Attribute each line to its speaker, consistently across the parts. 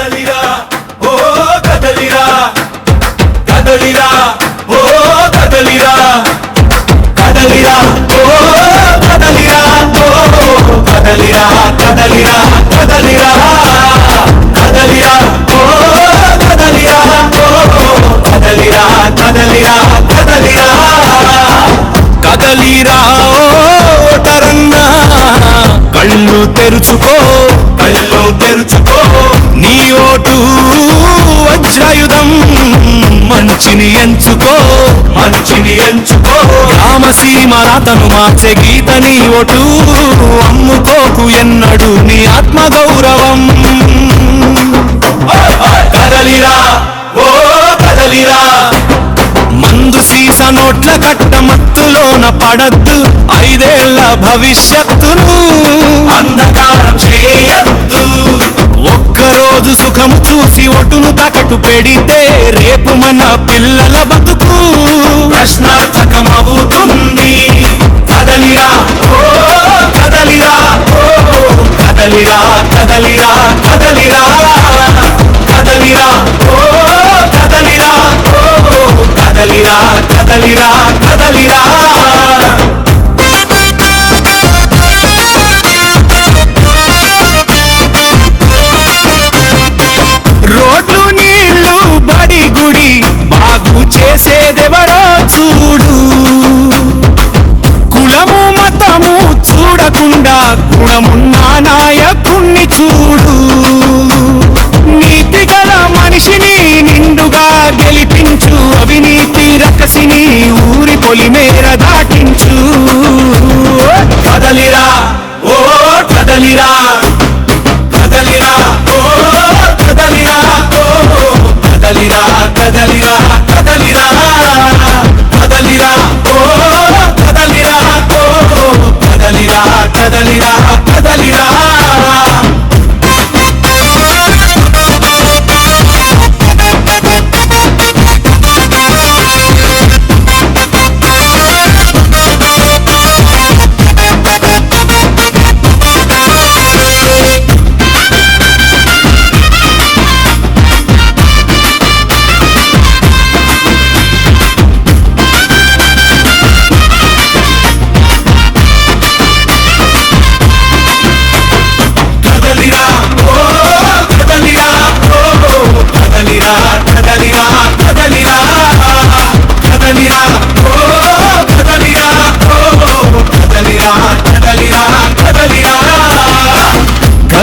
Speaker 1: కదలిరా ఓ కదలిరా. కదలిరా ఓ కదలిరా. కదలిరా ఓ కదలిరా ఓ కదలిరా కదలిరా కదలిరా. కదలిరా ఓ కదలిరా ఓ కదలిరా కదలిరా కదలిరా. కదలిరా కళ్ళు తెరుచుకో కళ్ళు తెరుచు ఓటు వజ్రాయుధం మంచిని ఎంచుకో మంచిని ఎంచుకో. రామసీమ రాతను మార్చే గీత నీ ఓటు అమ్ముకోకు ఎన్నడు నీ ఆత్మగౌరవం. కదలిరా ఓ కదలిరా. మందు సీస నోట్ల కట్ట మత్తులోన పడద్దు ఐదేళ్ళ భవిష్యత్తును. అంధకారం చేయద్దు ఒక్కరోజు సుఖం చూసి ఒటును తాకట్టు పెడితే రేపు మన పిల్లల బతుకు. ప్రశ్నార్థకమవుతుంది. కదలిరా ఓ కదలిరా ఓ కదలిరా కదలిరా కదలిరా. కదలిరా ఓ కదలిరా ఓ కదలిరా కదలిరా కదలిరా. చూడు. నీతి గల మనిషిని నిండుగా గెలిపించు. అవినీతి రకసిని ఊరి పొలిమేరదా.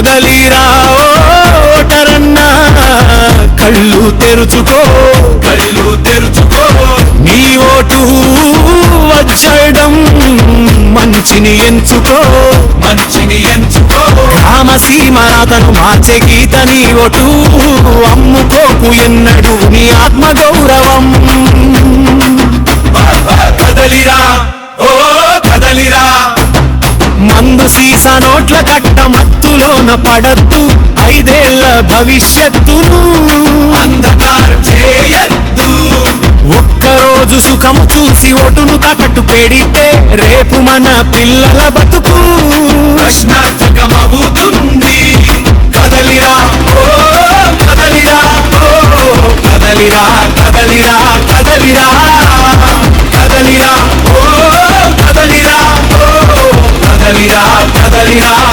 Speaker 1: కదలిరా? ఓటరన్నా కళ్ళు తెరుచుకో కళ్ళు తెరుచుకో. నీ ఓటు వచ్చడం మంచిని ఎంచుకో మంచిని ఎంచుకో. రామసీమ రాతను మార్చే గీత నీ ఓటు అమ్ముకోకు ఎన్నడు నీ ఆత్మగౌరవం. పడద్దు. ఐదేళ్ళ భవిష్యత్తును అంధకారం చేయద్దు. ఒక్కరోజు సుఖము చూసి ఒటును తకట్టు పెడితే రేపు మన పిల్లల బతుకు. ప్రశ్నార్థకమవుతుంది. కదలిరా కదలిరా కదలిరా కదలిరా కదలిరా. కదలిరా కదలిరా కదలిరా కదలిరా.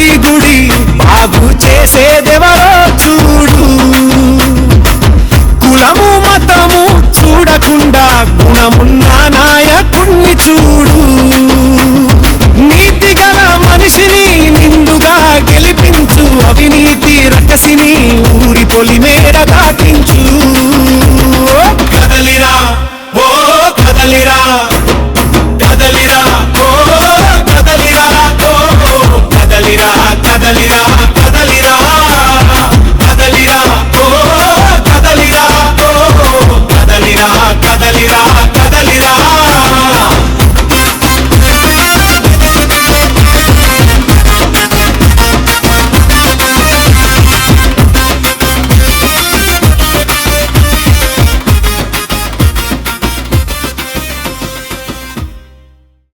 Speaker 1: గుడి గుడి బాగు చేసేదెవరో చూడు. కులము మతము చూడకుండా గుణమున్న నాయకుణ్ణి చూడు. నీతి గల మనిషిని నిండుగా గెలిపించు. అవినీతి రకసిని ఊరి పొలిమేర దాటించు.